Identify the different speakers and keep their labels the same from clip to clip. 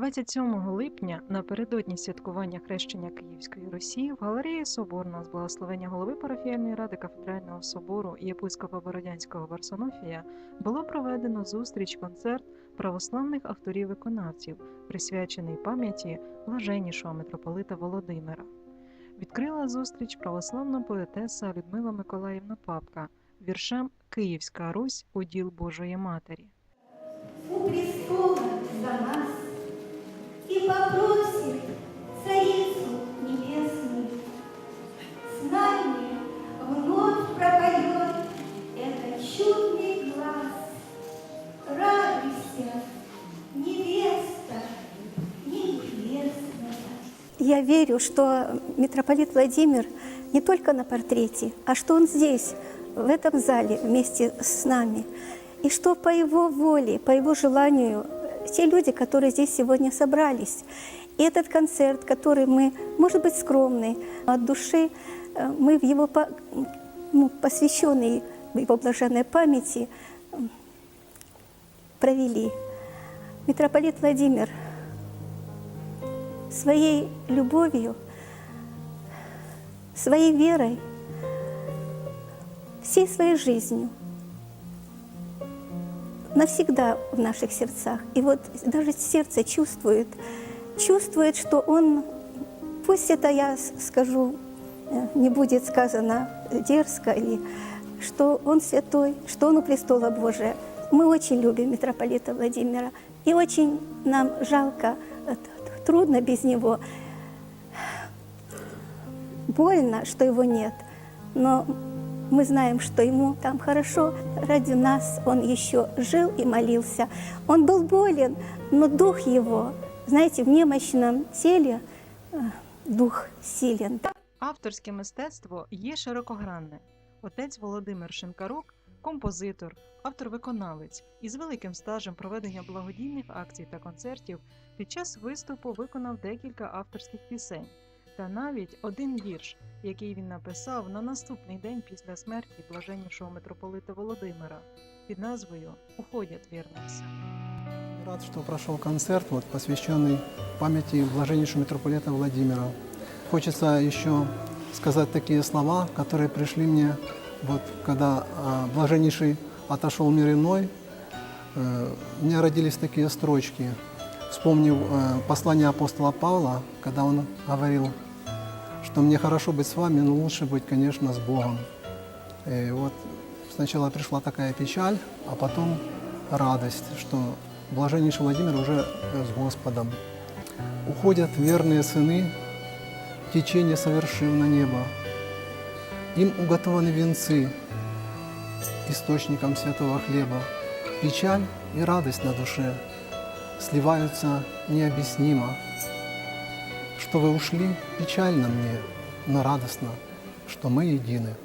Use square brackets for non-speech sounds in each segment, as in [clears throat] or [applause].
Speaker 1: 27 липня, напередодні святкування хрещення Київської Русі, в галереї Соборна з благословення голови парафіяльної ради кафедрального собору єпископа Бородянського Варсонофія було проведено зустріч-концерт православних авторів-виконавців, присвячений пам'яті блаженнішого митрополита Володимира. Відкрила зустріч православна поетеса Людмила Миколаївна Папка віршем Київська Русь уділ Божої Матері.
Speaker 2: у за нас
Speaker 3: Я верю, что митрополит Владимир не только на портрете, а что он здесь, в этом зале, вместе с нами. И что по его воле, по его желанию, те люди, которые здесь сегодня собрались, и этот концерт, который мы, может быть, скромный, от души, э, мы в его ну, посвященный его блаженной памяти м, провели. Митрополит Владимир своей любовью, своей верой, всей своей жизнью навсегда в наших сердцах. И вот даже сердце чувствует, чувствует, что он, пусть это я скажу, э, не будет сказано дерзко, или что он святой, что он у престола Божия. Мы очень любим митрополита Владимира, и очень нам жалко, э, трудно без него. Больно, что его нет, но мы знаем, что ему там хорошо. Ради нас он еще жил и молился. Он был болен, но дух его, знаете, в немощном теле э, дух силен.
Speaker 1: Авторське мистецтво є широкогранне. Отець Володимир Шинкарук композитор, автор-виконавець із великим стажем проведення благодійних акцій та концертів під час виступу виконав декілька авторських пісень та навіть один вірш, який він написав на наступний день після смерті блаженнішого митрополита Володимира під назвою Уходять вірнися.
Speaker 4: Рад, что прошел концерт, вот, посвященный памяти блаженнейшего митрополита Владимира. Хочется еще сказать такие слова, которые пришли мне, вот, когда а, блаженнейший отошел в мир иной. Э, у меня родились такие строчки. Вспомнив э, послание апостола Павла, когда он говорил, что мне хорошо быть с вами, но лучше быть, конечно, с Богом. И вот сначала пришла такая печаль, а потом радость, что блаженнейший Владимир уже с Господом. Уходят верные сыны, течение совершив на небо. Им уготованы венцы, источником святого хлеба. Печаль и радость на душе сливаются необъяснимо. Что вы ушли, печально мне, но радостно, что мы едины.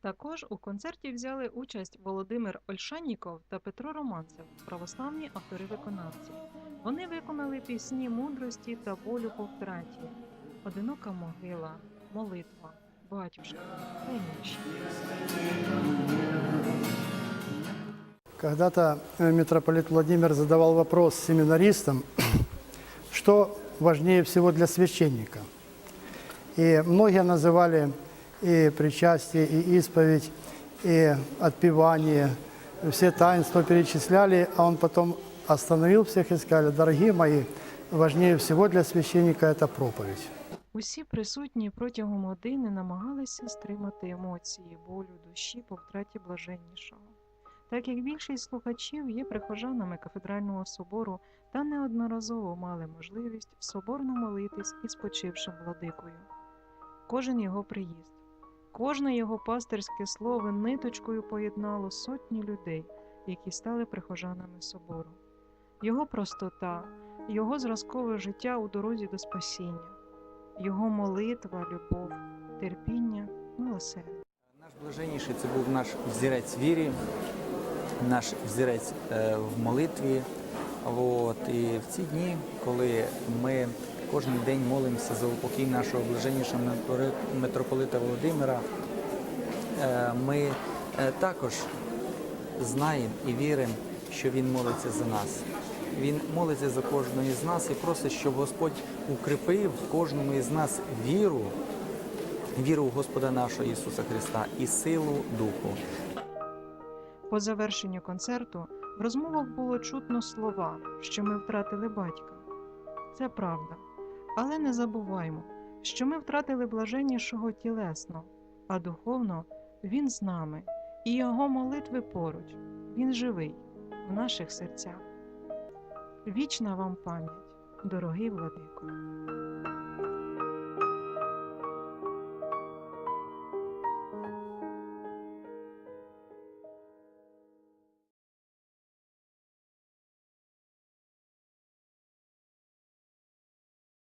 Speaker 1: Також у концерті взяли участь Володимир Ольшанніков та Петро Романцев, православні автори-виконавці. Вони виконали пісні мудрості та болю по втраті, Одинока могила, молитва, батюшка та інші.
Speaker 5: Когда-то э, митрополит Владимир задавал вопрос семинаристам, [clears throat] что важнее всего для священника. И многие называли и причастие, и исповедь, и отпевание, все таинства перечисляли, а он потом остановил всех и сказал, дорогие мои, важнее всего для священника это проповедь.
Speaker 1: Усі присутні протягом години намагалися стримати емоції, болю душі по втраті блаженнішого. Так як більшість слухачів є прихожанами кафедрального собору та неодноразово мали можливість соборно молитись із почившим владикою. Кожен його приїзд, кожне його пастирське слово ниточкою поєднало сотні людей, які стали прихожанами собору. Його простота, його зразкове життя у дорозі до спасіння його молитва, любов, терпіння, милосердя.
Speaker 6: Наш блаженніший це був наш взірець вірі, наш взірець е, в молитві. От, і в ці дні, коли ми кожен день молимося за упокій нашого блаженнішого митрополита Володимира, е, ми е, також знаємо і віримо, що він молиться за нас. Він молиться за кожного із нас і просить, щоб Господь укріпив кожному із нас віру, віру в Господа нашого Ісуса Христа і силу Духу.
Speaker 1: По завершенню концерту в розмовах було чутно слова, що ми втратили батька. Це правда. Але не забуваймо, що ми втратили блаженнішого тілесно, а духовно він з нами, і його молитви поруч. Він живий в наших серцях. Вічна вам пам'ять, дорогий владико.